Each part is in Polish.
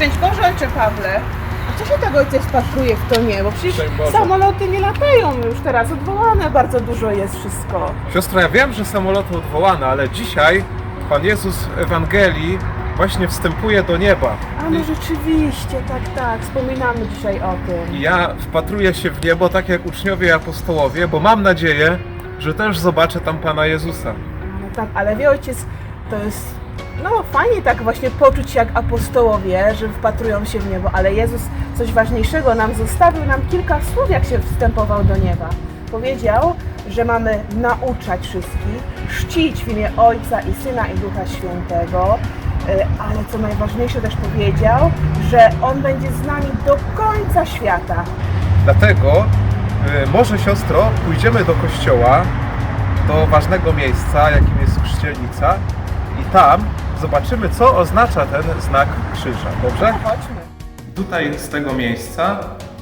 Szczęść Boże, Ojcze Pawle. A co się tak ojciec wpatruje w to niebo? Przecież Szczęść Boże. samoloty nie latają już teraz, odwołane bardzo dużo jest wszystko. Siostro, ja wiem, że samoloty odwołane, ale dzisiaj Pan Jezus w Ewangelii właśnie wstępuje do nieba. A no rzeczywiście, tak, tak, wspominamy dzisiaj o tym. I ja wpatruję się w niebo tak jak uczniowie i apostołowie, bo mam nadzieję, że też zobaczę tam Pana Jezusa. No tak, ale wie ojciec, to jest no fajnie tak właśnie poczuć się jak apostołowie, że wpatrują się w niebo, ale Jezus coś ważniejszego nam zostawił nam kilka słów, jak się wstępował do nieba. Powiedział, że mamy nauczać wszystkich, czcić w imię Ojca i Syna i Ducha Świętego, y, ale co najważniejsze też powiedział, że On będzie z nami do końca świata. Dlatego y, może siostro pójdziemy do kościoła, do ważnego miejsca, jakim jest chrzcielnica i tam zobaczymy, co oznacza ten znak krzyża. Dobrze? Chodźmy. Tutaj z tego miejsca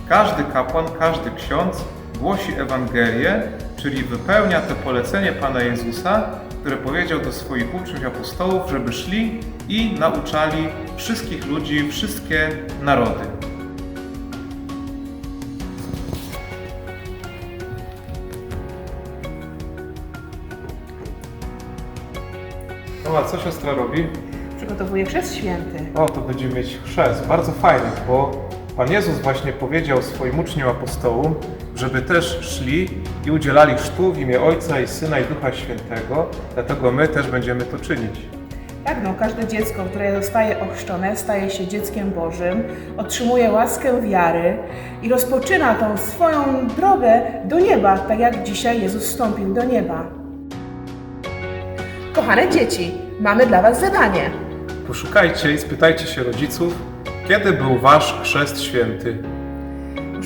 każdy kapłan, każdy ksiądz głosi Ewangelię, czyli wypełnia to polecenie Pana Jezusa, które powiedział do swoich uczniów apostołów, żeby szli i nauczali wszystkich ludzi, wszystkie narody. O, a co siostra robi? Przygotowuję chrzest święty. O, to będziemy mieć chrzest. Bardzo fajny, bo Pan Jezus właśnie powiedział swoim uczniom apostołom, żeby też szli i udzielali chrztu w imię Ojca i Syna i Ducha Świętego. Dlatego my też będziemy to czynić. Tak, no, każde dziecko, które zostaje ochrzczone, staje się dzieckiem Bożym, otrzymuje łaskę wiary i rozpoczyna tą swoją drogę do nieba, tak jak dzisiaj Jezus wstąpił do nieba. Kochane dzieci, mamy dla Was zadanie. Poszukajcie i spytajcie się rodziców, kiedy był Wasz chrzest święty.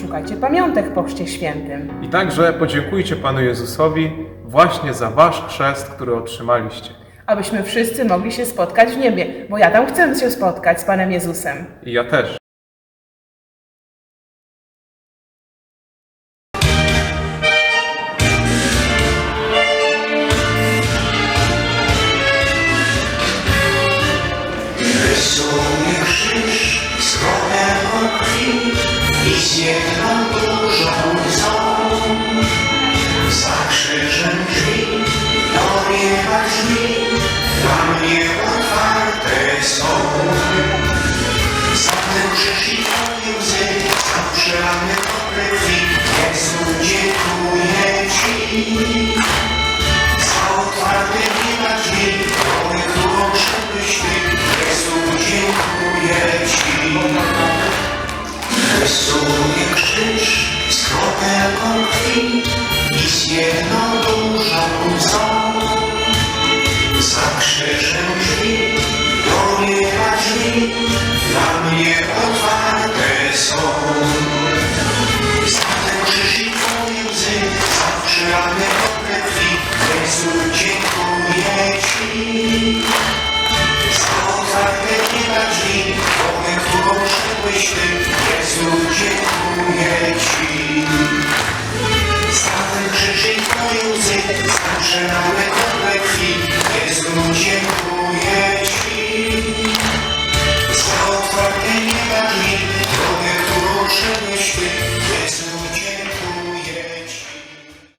Szukajcie pamiątek po chrzcie świętym. I także podziękujcie Panu Jezusowi właśnie za Wasz chrzest, który otrzymaliście. Abyśmy wszyscy mogli się spotkać w niebie, bo ja tam chcę się spotkać z Panem Jezusem. I ja też. Krwi z jedną dużą łzą. Za krzyżem drzwi, do drzwi, dla mnie otwarte są. Za ten krzyż i łzy, za przelane krople krwi, Jezu, dziękuję łzy, że na łeb krwi jest mu ciepło.